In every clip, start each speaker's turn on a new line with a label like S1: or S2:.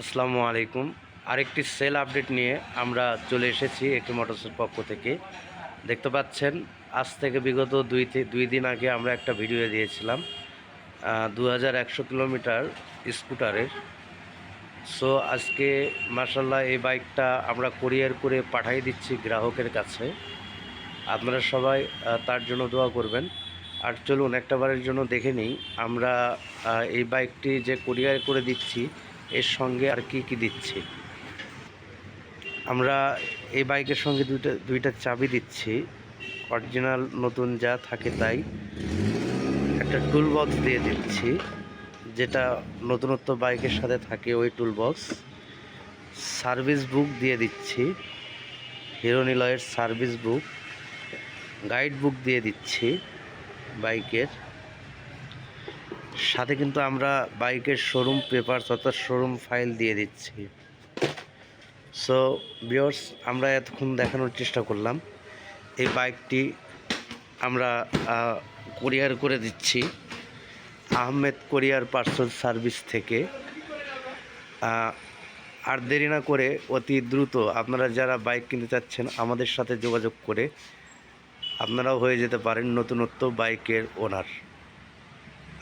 S1: আসসালামু আলাইকুম। আরেকটি সেল আপডেট নিয়ে আমরা চলে এসেছি একটি মোটরসের পক্ষ থেকে। দেখতে পাচ্ছেন, আজ থেকে বিগত দুই দুই দিন আগে আমরা একটা ভিডিও দিয়েছিলাম দু হাজার একশো কিলোমিটার স্কুটারের। সো আজকে মার্শাল্লাহ এই বাইকটা আমরা কোরিয়ার করে পাঠিয়ে দিচ্ছি গ্রাহকের কাছে। আপনারা সবাই তার জন্য দোয়া করবেন। আর চলুন একটা বারের জন্য দেখে নিই। আমরা এই বাইকটি যে কোরিয়ার করে দিচ্ছি, এর সঙ্গে আর কি কি দিচ্ছি? আমরা এই বাইকের সঙ্গে দুইটা দুইটা চাবি দিচ্ছি। অরিজিনাল, নতুন যা থাকে তাই। একটা টুল বক্স দিয়ে দিচ্ছি, যেটা নতুনত্ব বাইকের সাথে থাকে ওই টুল বক্স সার্ভিস বুক দিয়ে দিচ্ছি হিরো নিলয়ের সার্ভিস বুক গাইড বুক দিয়ে দিচ্ছি। বাইকের। সাথে কিন্তু আমরা বাইকের শোরুম পেপার অর্থাৎ শোরুম ফাইল দিয়ে দিচ্ছি। সো বিয়র্স আমরা এতক্ষণ দেখানোর চেষ্টা করলাম। এই বাইকটি আমরা কোরিয়ার করে দিচ্ছি। আহমেদ কোরিয়ার পার্সেল সার্ভিস থেকে। আর দেরি না করে অতি দ্রুত আপনারা যারা বাইক কিনতে চাচ্ছেন আমাদের সাথে যোগাযোগ করে আপনারাও হয়ে যেতে পারেন নতুনত্ব বাইকের ওনার।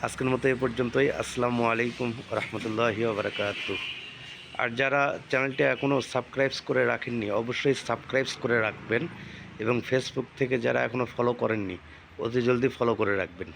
S1: আজকের মতো এ পর্যন্তই। আসসালামু আলাইকুম রহমতুল্লাহি বারকাত আর যারা চ্যানেলটি এখনও সাবস্ক্রাইবস করে রাখেননি, অবশ্যই সাবস্ক্রাইবস করে রাখবেন এবং ফেসবুক থেকে যারা এখনও ফলো করেননি, অতি জলদি ফলো করে রাখবেন।